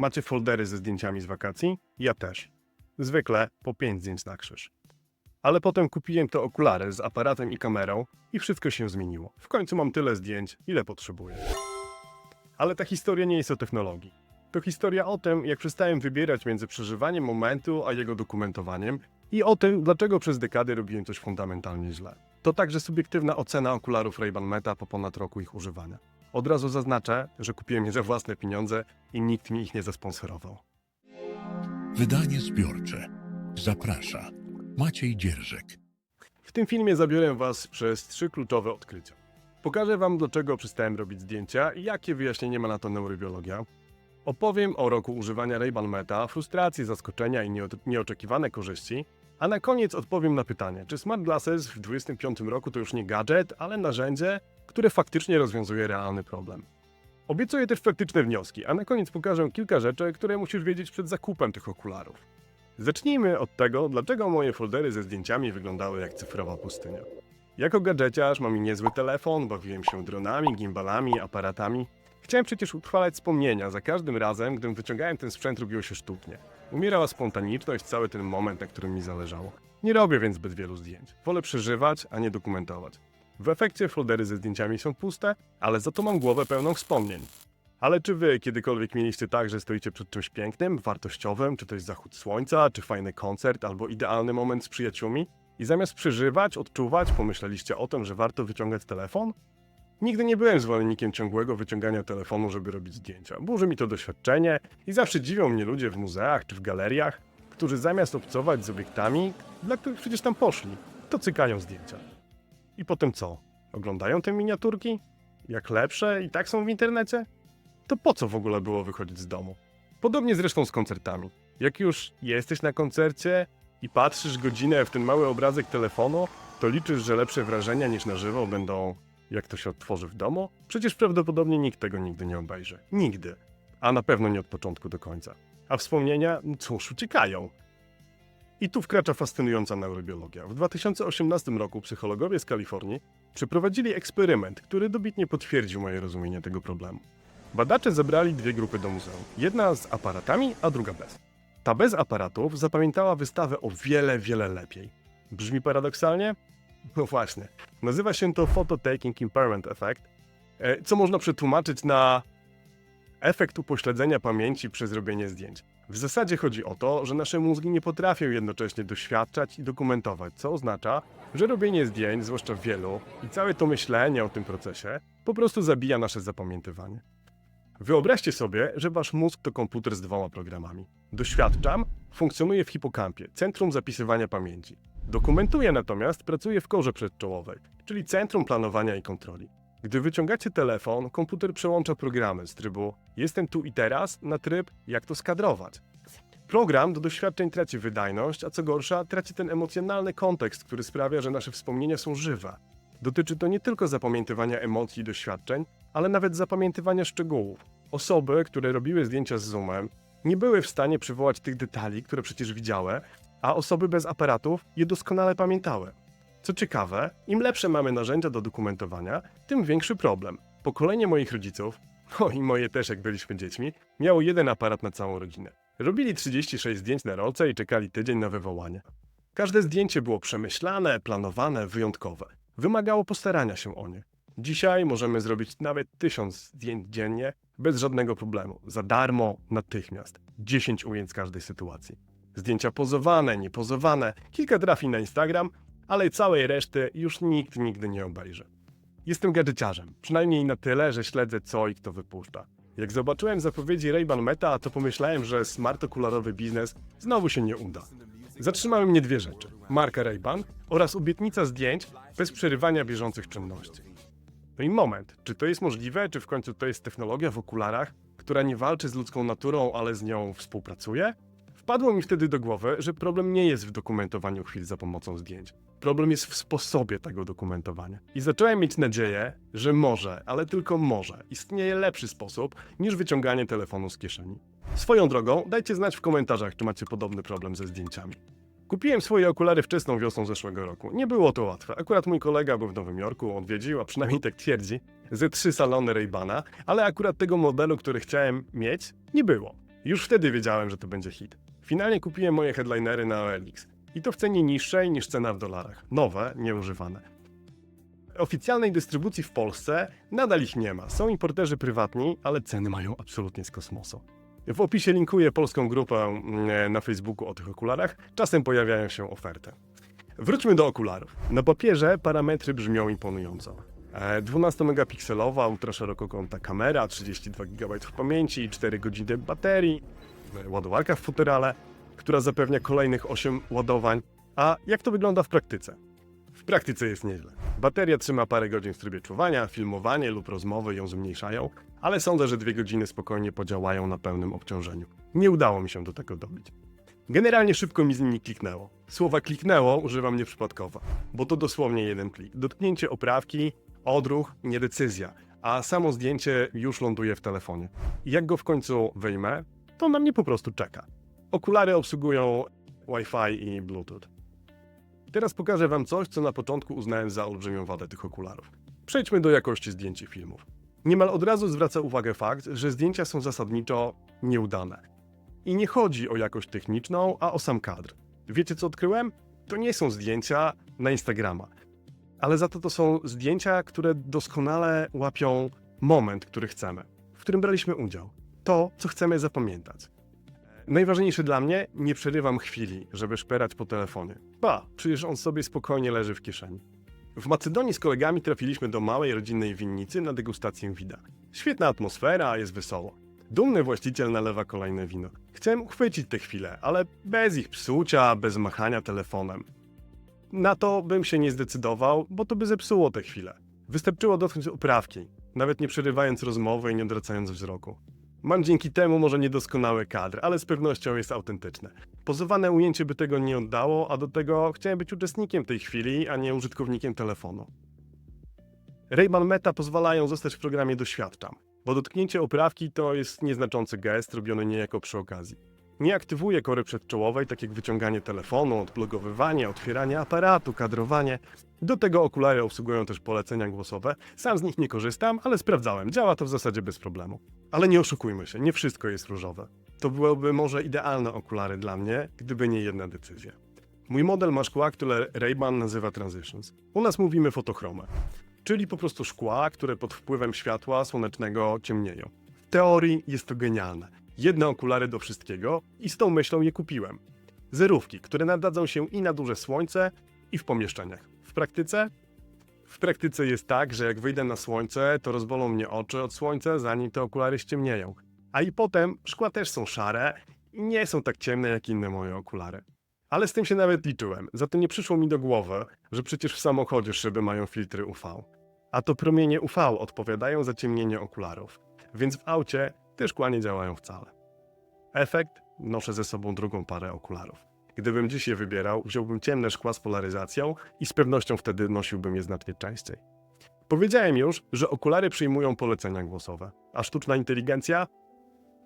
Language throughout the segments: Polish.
Macie foldery ze zdjęciami z wakacji? Ja też. Zwykle po 5 zdjęć na krzyż. Ale potem kupiłem te okulary z aparatem i kamerą i wszystko się zmieniło. W końcu mam tyle zdjęć, ile potrzebuję. Ale ta historia nie jest o technologii. To historia o tym, jak przestałem wybierać między przeżywaniem momentu a jego dokumentowaniem i o tym, dlaczego przez dekady robiłem coś fundamentalnie źle. To także subiektywna ocena okularów Ray-Ban Meta po ponad roku ich używania. Od razu zaznaczę, że kupiłem je za własne pieniądze i nikt mi ich nie zasponsorował. Wydanie zbiorcze. Zaprasza Maciej Dzierżek. W tym filmie zabiorę Was przez trzy kluczowe odkrycia. Pokażę Wam, dlaczego przestałem robić zdjęcia i jakie wyjaśnienie ma na to neurobiologia. Opowiem o roku używania Ray-Ban Meta, frustracji, zaskoczenia i nieoczekiwane korzyści. A na koniec odpowiem na pytanie, czy Smart Glasses w 2025 roku to już nie gadżet, ale narzędzie, które faktycznie rozwiązuje realny problem. Obiecuję też praktyczne wnioski, a na koniec pokażę kilka rzeczy, które musisz wiedzieć przed zakupem tych okularów. Zacznijmy od tego, dlaczego moje foldery ze zdjęciami wyglądały jak cyfrowa pustynia. Jako gadżeciarz mam i niezły telefon, bawiłem się dronami, gimbalami, aparatami. Chciałem przecież utrwalać wspomnienia za każdym razem, gdym wyciągałem ten sprzęt, robiło się sztucznie. Umierała spontaniczność, cały ten moment, na którym mi zależało. Nie robię więc zbyt wielu zdjęć. Wolę przeżywać, a nie dokumentować. W efekcie foldery ze zdjęciami są puste, ale za to mam głowę pełną wspomnień. Ale czy wy kiedykolwiek mieliście tak, że stoicie przed czymś pięknym, wartościowym, czy to jest zachód słońca, czy fajny koncert, albo idealny moment z przyjaciółmi? I zamiast przeżywać, odczuwać, pomyśleliście o tym, że warto wyciągać telefon? Nigdy nie byłem zwolennikiem ciągłego wyciągania telefonu, żeby robić zdjęcia. Burzy mi to doświadczenie i zawsze dziwią mnie ludzie w muzeach czy w galeriach, którzy zamiast obcować z obiektami, dla których przecież tam poszli, to cykają zdjęcia. I potem co? Oglądają te miniaturki? Jak lepsze i tak są w internecie? To po co w ogóle było wychodzić z domu? Podobnie zresztą z koncertami. Jak już jesteś na koncercie i patrzysz godzinę w ten mały obrazek telefonu, to liczysz, że lepsze wrażenia niż na żywo będą jak to się odtworzy w domu? Przecież prawdopodobnie nikt tego nigdy nie obejrzy. Nigdy. A na pewno nie od początku do końca. A wspomnienia, cóż, uciekają. I tu wkracza fascynująca neurobiologia. W 2018 roku psychologowie z Kalifornii przeprowadzili eksperyment, który dobitnie potwierdził moje rozumienie tego problemu. Badacze zebrali dwie grupy do muzeum. Jedna z aparatami, a druga bez. Ta bez aparatów zapamiętała wystawę o wiele, wiele lepiej. Brzmi paradoksalnie? No właśnie. Nazywa się to Photo Taking Impairment Effect, e, co można przetłumaczyć na efekt upośledzenia pamięci przez robienie zdjęć. W zasadzie chodzi o to, że nasze mózgi nie potrafią jednocześnie doświadczać i dokumentować, co oznacza, że robienie zdjęć, zwłaszcza wielu, i całe to myślenie o tym procesie po prostu zabija nasze zapamiętywanie. Wyobraźcie sobie, że wasz mózg to komputer z dwoma programami. Doświadczam funkcjonuje w hipokampie, centrum zapisywania pamięci. Dokumentuje natomiast pracuje w korze przedczołowej, czyli centrum planowania i kontroli. Gdy wyciągacie telefon, komputer przełącza programy z trybu jestem tu i teraz na tryb jak to skadrować. Program do doświadczeń traci wydajność, a co gorsza, traci ten emocjonalny kontekst, który sprawia, że nasze wspomnienia są żywe. Dotyczy to nie tylko zapamiętywania emocji i doświadczeń, ale nawet zapamiętywania szczegółów. Osoby, które robiły zdjęcia z zoomem, nie były w stanie przywołać tych detali, które przecież widziały, a osoby bez aparatów je doskonale pamiętały. Co ciekawe, im lepsze mamy narzędzia do dokumentowania, tym większy problem. Pokolenie moich rodziców, o i moje też jak byliśmy dziećmi, miało jeden aparat na całą rodzinę. Robili 36 zdjęć na rolce i czekali tydzień na wywołanie. Każde zdjęcie było przemyślane, planowane, wyjątkowe. Wymagało postarania się o nie. Dzisiaj możemy zrobić nawet tysiąc zdjęć dziennie bez żadnego problemu. Za darmo, natychmiast. 10 ujęć z każdej sytuacji. Zdjęcia pozowane, niepozowane, kilka trafi na Instagram, ale całej reszty już nikt nigdy nie obejrzy. Jestem gadżeciarzem, przynajmniej na tyle, że śledzę co i kto wypuszcza. Jak zobaczyłem zapowiedzi Ray-Ban Meta, to pomyślałem, że smart okularowy biznes znowu się nie uda. Zatrzymały mnie dwie rzeczy. Marka Ray-Ban oraz obietnica zdjęć bez przerywania bieżących czynności. No i moment, czy to jest możliwe, czy w końcu to jest technologia w okularach, która nie walczy z ludzką naturą, ale z nią współpracuje? Wpadło mi wtedy do głowy, że problem nie jest w dokumentowaniu chwil za pomocą zdjęć. Problem jest w sposobie tego dokumentowania. I zacząłem mieć nadzieję, że może, ale tylko może, istnieje lepszy sposób niż wyciąganie telefonu z kieszeni. Swoją drogą, dajcie znać w komentarzach, czy macie podobny problem ze zdjęciami. Kupiłem swoje okulary wczesną wiosną zeszłego roku. Nie było to łatwe. Akurat mój kolega był w Nowym Jorku, odwiedził, a przynajmniej tak twierdzi, ze trzy salony Ray-Bana, ale akurat tego modelu, który chciałem mieć, nie było. Już wtedy wiedziałem, że to będzie hit. Finalnie kupiłem moje headlinery na OLX. I to w cenie niższej niż cena w dolarach. Nowe, nieużywane. Oficjalnej dystrybucji w Polsce nadal ich nie ma. Są importerzy prywatni, ale ceny mają absolutnie z kosmosu. W opisie linkuję polską grupę mm, na Facebooku o tych okularach. Czasem pojawiają się oferty. Wróćmy do okularów. Na papierze parametry brzmią imponująco. E, 12-megapikselowa ultraszerokokątna kamera, 32 GB pamięci, 4 godziny baterii, e, ładowarka w futerale, która zapewnia kolejnych 8 ładowań. A jak to wygląda w praktyce? W praktyce jest nieźle. Bateria trzyma parę godzin w trybie czuwania, filmowanie lub rozmowy ją zmniejszają, ale sądzę, że dwie godziny spokojnie podziałają na pełnym obciążeniu. Nie udało mi się do tego dobić. Generalnie szybko mi z nimi kliknęło. Słowa kliknęło używam nieprzypadkowo, bo to dosłownie jeden klik. Dotknięcie oprawki, odruch, nie decyzja, a samo zdjęcie już ląduje w telefonie. Jak go w końcu wyjmę, to na mnie po prostu czeka. Okulary obsługują Wi-Fi i Bluetooth. Teraz pokażę Wam coś, co na początku uznałem za olbrzymią wadę tych okularów. Przejdźmy do jakości zdjęć i filmów. Niemal od razu zwraca uwagę fakt, że zdjęcia są zasadniczo nieudane. I nie chodzi o jakość techniczną, a o sam kadr. Wiecie co odkryłem? To nie są zdjęcia na Instagrama. Ale za to to są zdjęcia, które doskonale łapią moment, który chcemy, w którym braliśmy udział. To, co chcemy zapamiętać. Najważniejsze dla mnie, nie przerywam chwili, żeby szperać po telefonie. Ba, przecież on sobie spokojnie leży w kieszeni. W Macedonii z kolegami trafiliśmy do małej rodzinnej winnicy na degustację wina. Świetna atmosfera, jest wesoło. Dumny właściciel nalewa kolejne wino. Chciałem uchwycić tę chwilę, ale bez ich psucia, bez machania telefonem. Na to bym się nie zdecydował, bo to by zepsuło tę chwilę. Wystarczyło dotknąć oprawki, nawet nie przerywając rozmowy i nie odwracając wzroku. Mam dzięki temu może niedoskonały kadr, ale z pewnością jest autentyczne. Pozowane ujęcie by tego nie oddało, a do tego chciałem być uczestnikiem tej chwili, a nie użytkownikiem telefonu. Ray-Ban Meta pozwalają zostać w programie Doświadczam, bo dotknięcie oprawki to jest nieznaczący gest robiony niejako przy okazji. Nie aktywuje kory przedczołowej, tak jak wyciąganie telefonu, odblogowywanie, otwieranie aparatu, kadrowanie. Do tego okulary obsługują też polecenia głosowe. Sam z nich nie korzystam, ale sprawdzałem. Działa to w zasadzie bez problemu. Ale nie oszukujmy się, nie wszystko jest różowe. To byłyby może idealne okulary dla mnie, gdyby nie jedna decyzja. Mój model ma szkła, które Ray-Ban nazywa Transitions. U nas mówimy fotochromę, czyli po prostu szkła, które pod wpływem światła słonecznego ciemnieją. W teorii jest to genialne. Jedne okulary do wszystkiego i z tą myślą je kupiłem. Zerówki, które nadadzą się i na duże słońce, i w pomieszczeniach. W praktyce? W praktyce jest tak, że jak wyjdę na słońce, to rozbolą mnie oczy od słońca, zanim te okulary ściemnieją. A i potem szkła też są szare i nie są tak ciemne jak inne moje okulary. Ale z tym się nawet liczyłem, za to nie przyszło mi do głowy, że przecież w samochodzie szyby mają filtry UV. A to promienie UV odpowiadają za ciemnienie okularów, więc w aucie te szkła nie działają wcale. Efekt? Noszę ze sobą drugą parę okularów. Gdybym dziś je wybierał, wziąłbym ciemne szkła z polaryzacją i z pewnością wtedy nosiłbym je znacznie częściej. Powiedziałem już, że okulary przyjmują polecenia głosowe. A sztuczna inteligencja?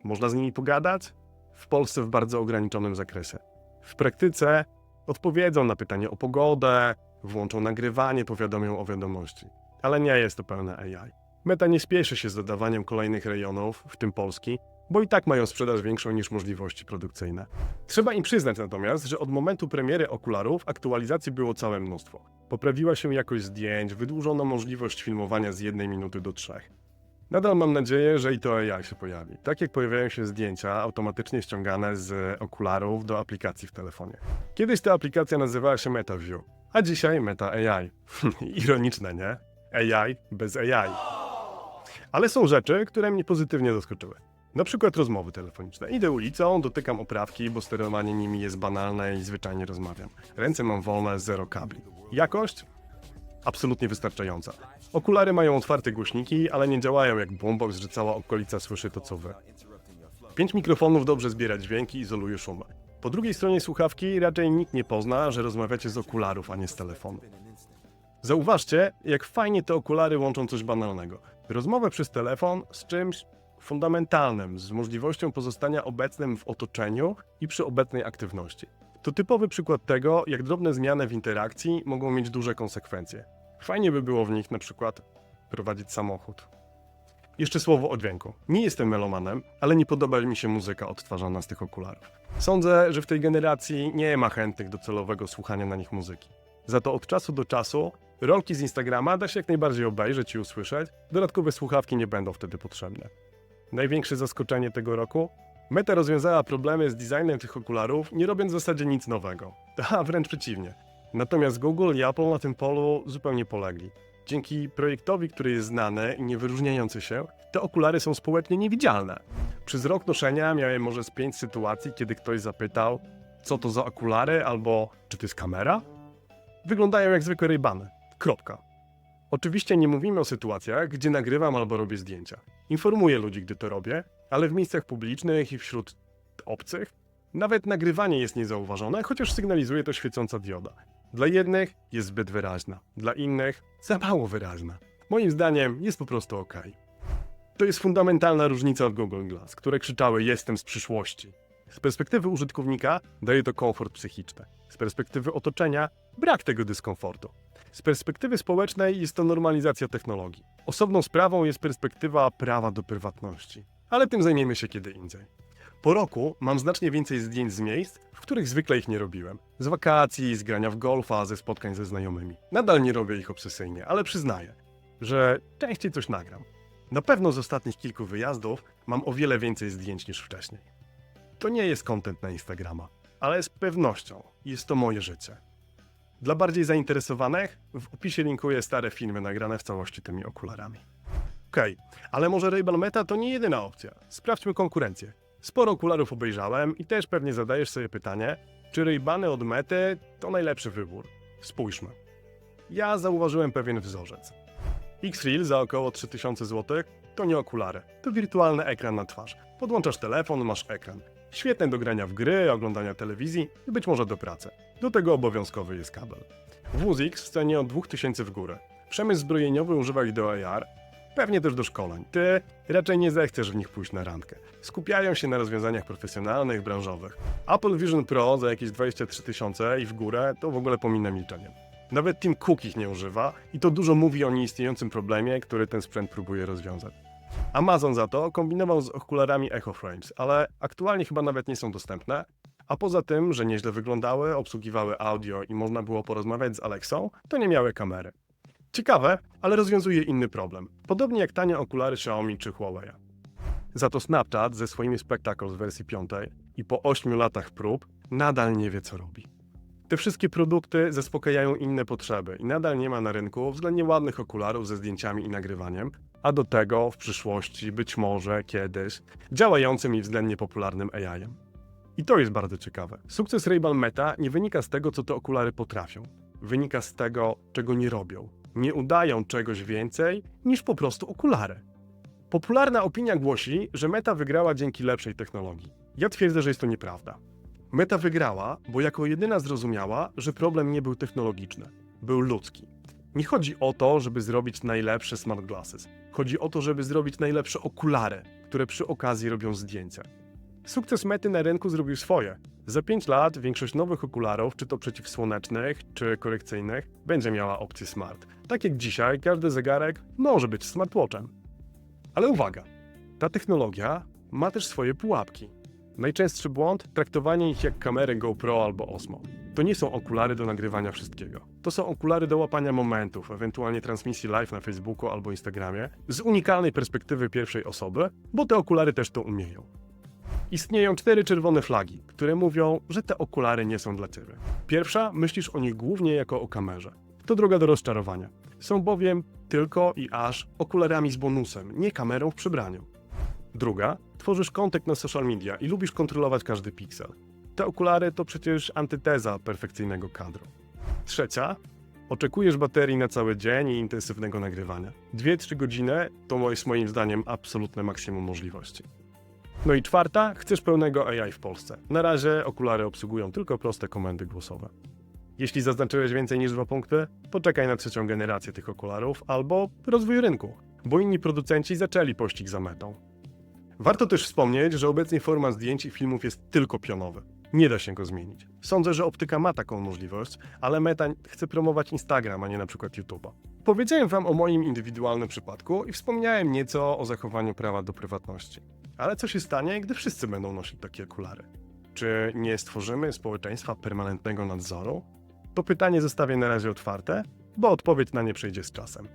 Można z nimi pogadać? W Polsce w bardzo ograniczonym zakresie. W praktyce odpowiedzą na pytanie o pogodę, włączą nagrywanie, powiadomią o wiadomości. Ale nie jest to pełne AI. Meta nie spieszy się z dodawaniem kolejnych rejonów, w tym Polski, bo i tak mają sprzedaż większą niż możliwości produkcyjne. Trzeba im przyznać natomiast, że od momentu premiery okularów aktualizacji było całe mnóstwo. Poprawiła się jakość zdjęć, wydłużono możliwość filmowania z jednej minuty do trzech. Nadal mam nadzieję, że i to AI się pojawi. Tak jak pojawiają się zdjęcia automatycznie ściągane z okularów do aplikacji w telefonie. Kiedyś ta aplikacja nazywała się MetaView, a dzisiaj Meta AI. Ironiczne, nie? AI bez AI. Ale są rzeczy, które mnie pozytywnie zaskoczyły. Na przykład rozmowy telefoniczne. Idę ulicą, dotykam oprawki, bo sterowanie nimi jest banalne i zwyczajnie rozmawiam. Ręce mam wolne, zero kabli. Jakość? Absolutnie wystarczająca. Okulary mają otwarte głośniki, ale nie działają jak boombox, że cała okolica słyszy to co wy. Pięć mikrofonów dobrze zbiera dźwięki i izoluje szumy. Po drugiej stronie słuchawki raczej nikt nie pozna, że rozmawiacie z okularów, a nie z telefonu. Zauważcie, jak fajnie te okulary łączą coś banalnego. Rozmowę przez telefon z czymś fundamentalnym, z możliwością pozostania obecnym w otoczeniu i przy obecnej aktywności. To typowy przykład tego, jak drobne zmiany w interakcji mogą mieć duże konsekwencje. Fajnie by było w nich na przykład prowadzić samochód. Jeszcze słowo o dźwięku. Nie jestem melomanem, ale nie podoba mi się muzyka odtwarzana z tych okularów. Sądzę, że w tej generacji nie ma chętnych do celowego słuchania na nich muzyki. Za to od czasu do czasu rolki z Instagrama da się jak najbardziej obejrzeć i usłyszeć, dodatkowe słuchawki nie będą wtedy potrzebne. Największe zaskoczenie tego roku? Meta rozwiązała problemy z designem tych okularów, nie robiąc w zasadzie nic nowego. A wręcz przeciwnie. Natomiast Google i Apple na tym polu zupełnie polegli. Dzięki projektowi, który jest znany i niewyróżniający się, te okulary są społecznie niewidzialne. Przez rok noszenia miałem może z pięć sytuacji, kiedy ktoś zapytał, co to za okulary, albo czy to jest kamera? Wyglądają jak zwykłe rejbany. Kropka. Oczywiście nie mówimy o sytuacjach, gdzie nagrywam albo robię zdjęcia. Informuję ludzi, gdy to robię, ale w miejscach publicznych i wśród obcych nawet nagrywanie jest niezauważone, chociaż sygnalizuje to świecąca dioda. Dla jednych jest zbyt wyraźna, dla innych za mało wyraźna. Moim zdaniem jest po prostu ok. To jest fundamentalna różnica od Google Glass, które krzyczały jestem z przyszłości. Z perspektywy użytkownika daje to komfort psychiczny. Z perspektywy otoczenia brak tego dyskomfortu. Z perspektywy społecznej jest to normalizacja technologii. Osobną sprawą jest perspektywa prawa do prywatności. Ale tym zajmiemy się kiedy indziej. Po roku mam znacznie więcej zdjęć z miejsc, w których zwykle ich nie robiłem. Z wakacji, z grania w golfa, ze spotkań ze znajomymi. Nadal nie robię ich obsesyjnie, ale przyznaję, że częściej coś nagram. Na pewno z ostatnich kilku wyjazdów mam o wiele więcej zdjęć niż wcześniej. To nie jest content na Instagrama, ale z pewnością jest to moje życie. Dla bardziej zainteresowanych w opisie linkuję stare filmy nagrane w całości tymi okularami. Okej, ale może Ray-Ban Meta to nie jedyna opcja. Sprawdźmy konkurencję. Sporo okularów obejrzałem i też pewnie zadajesz sobie pytanie, czy Ray-Bany od Mety to najlepszy wybór. Spójrzmy. Ja zauważyłem pewien wzorzec. X-Reel za około 3000 zł to nie okulary, to wirtualny ekran na twarz. Podłączasz telefon, masz ekran. Świetne do grania w gry, oglądania telewizji i być może do pracy. Do tego obowiązkowy jest kabel. WZX cenie od 2000 w górę. Przemysł zbrojeniowy używa ich do AR, pewnie też do szkoleń. Ty raczej nie zechcesz w nich pójść na randkę. Skupiają się na rozwiązaniach profesjonalnych, branżowych. Apple Vision Pro za jakieś 23 tysiące i w górę to w ogóle pominę milczeniem. Nawet Tim Cook ich nie używa i to dużo mówi o nieistniejącym problemie, który ten sprzęt próbuje rozwiązać. Amazon za to kombinował z okularami Echo Frames, ale aktualnie chyba nawet nie są dostępne. A poza tym, że nieźle wyglądały, obsługiwały audio i można było porozmawiać z Alexą, to nie miały kamery. Ciekawe, ale rozwiązuje inny problem. Podobnie jak tanie okulary Xiaomi czy Huawei. Za to Snapchat ze swoimi Spectacles wersji 5 i po 8 latach prób nadal nie wie co robi. Te wszystkie produkty zaspokajają inne potrzeby i nadal nie ma na rynku względnie ładnych okularów ze zdjęciami i nagrywaniem, a do tego w przyszłości, być może kiedyś, działającym i względnie popularnym AI-em. I to jest bardzo ciekawe. Sukces Ray-Ban Meta nie wynika z tego, co te okulary potrafią. Wynika z tego, czego nie robią. Nie udają czegoś więcej niż po prostu okulary. Popularna opinia głosi, że Meta wygrała dzięki lepszej technologii. Ja twierdzę, że jest to nieprawda. Meta wygrała, bo jako jedyna zrozumiała, że problem nie był technologiczny, był ludzki. Nie chodzi o to, żeby zrobić najlepsze smart glasses. Chodzi o to, żeby zrobić najlepsze okulary, które przy okazji robią zdjęcia. Sukces Mety na rynku zrobił swoje. Za 5 lat większość nowych okularów, czy to przeciwsłonecznych, czy korekcyjnych, będzie miała opcję smart. Tak jak dzisiaj każdy zegarek może być smartwatchem. Ale uwaga, ta technologia ma też swoje pułapki. Najczęstszy błąd traktowanie ich jak kamery GoPro albo Osmo. To nie są okulary do nagrywania wszystkiego. To są okulary do łapania momentów, ewentualnie transmisji live na Facebooku albo Instagramie, z unikalnej perspektywy pierwszej osoby, bo te okulary też to umieją. Istnieją cztery czerwone flagi, które mówią, że te okulary nie są dla ciebie. Pierwsza, myślisz o nich głównie jako o kamerze. To droga do rozczarowania. Są bowiem tylko i aż okularami z bonusem, nie kamerą w przebraniu. Druga, tworzysz kontekst na social media i lubisz kontrolować każdy piksel. Te okulary to przecież antyteza perfekcyjnego kadru. Trzecia, oczekujesz baterii na cały dzień i intensywnego nagrywania. 2-3 godziny to jest moim zdaniem absolutne maksimum możliwości. No i czwarta, chcesz pełnego AI w Polsce. Na razie okulary obsługują tylko proste komendy głosowe. Jeśli zaznaczyłeś więcej niż dwa punkty, poczekaj na trzecią generację tych okularów albo rozwój rynku, bo inni producenci zaczęli pościg za metą. Warto też wspomnieć, że obecnie format zdjęć i filmów jest tylko pionowy. Nie da się go zmienić. Sądzę, że optyka ma taką możliwość, ale Meta chce promować Instagram, a nie na przykład YouTube'a. Powiedziałem wam o moim indywidualnym przypadku i wspomniałem nieco o zachowaniu prawa do prywatności. Ale co się stanie, gdy wszyscy będą nosić takie okulary? Czy nie stworzymy społeczeństwa permanentnego nadzoru? To pytanie zostawię na razie otwarte, bo odpowiedź na nie przyjdzie z czasem.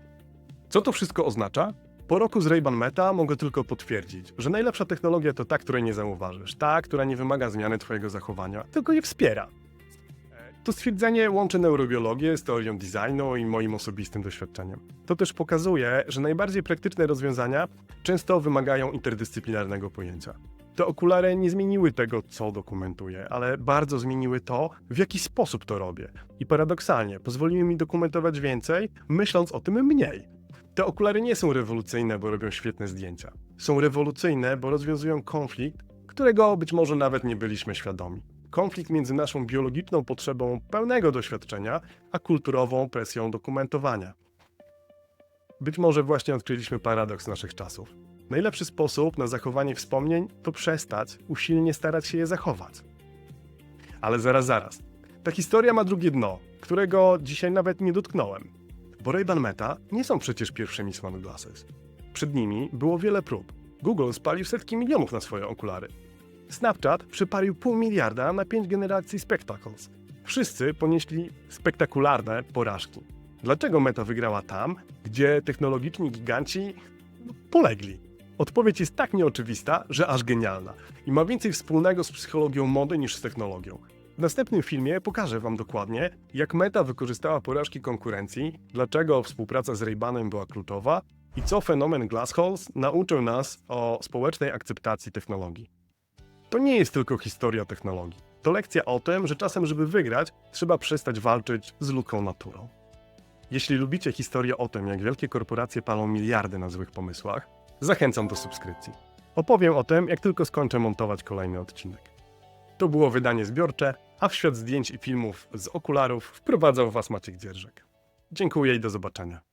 Co to wszystko oznacza? Po roku z Ray-Ban Meta mogę tylko potwierdzić, że najlepsza technologia to ta, której nie zauważysz, ta, która nie wymaga zmiany twojego zachowania, tylko je wspiera. To stwierdzenie łączy neurobiologię z teorią designu i moim osobistym doświadczeniem. To też pokazuje, że najbardziej praktyczne rozwiązania często wymagają interdyscyplinarnego pojęcia. Te okulary nie zmieniły tego, co dokumentuję, ale bardzo zmieniły to, w jaki sposób to robię. I paradoksalnie, pozwoliły mi dokumentować więcej, myśląc o tym mniej. Te okulary nie są rewolucyjne, bo robią świetne zdjęcia. Są rewolucyjne, bo rozwiązują konflikt, którego być może nawet nie byliśmy świadomi. Konflikt między naszą biologiczną potrzebą pełnego doświadczenia, a kulturową presją dokumentowania. Być może właśnie odkryliśmy paradoks naszych czasów. Najlepszy sposób na zachowanie wspomnień to przestać usilnie starać się je zachować. Ale zaraz, zaraz. Ta historia ma drugie dno, którego dzisiaj nawet nie dotknąłem. Bo Ray-Ban Meta nie są przecież pierwszymi smart glasses. Przed nimi było wiele prób. Google spalił setki milionów na swoje okulary. Snapchat przypalił pół miliarda na pięć generacji Spectacles. Wszyscy ponieśli spektakularne porażki. Dlaczego Meta wygrała tam, gdzie technologiczni giganci polegli? Odpowiedź jest tak nieoczywista, że aż genialna i ma więcej wspólnego z psychologią mody niż z technologią. W następnym filmie pokażę Wam dokładnie, jak Meta wykorzystała porażki konkurencji, dlaczego współpraca z Ray-Banem była kluczowa i co fenomen Glassholes nauczył nas o społecznej akceptacji technologii. To nie jest tylko historia technologii. To lekcja o tym, że czasem, żeby wygrać, trzeba przestać walczyć z ludzką naturą. Jeśli lubicie historię o tym, jak wielkie korporacje palą miliardy na złych pomysłach, zachęcam do subskrypcji. Opowiem o tym, jak tylko skończę montować kolejny odcinek. To było wydanie zbiorcze, a w świat zdjęć i filmów z okularów wprowadzał Was Maciek Dzierżek. Dziękuję i do zobaczenia.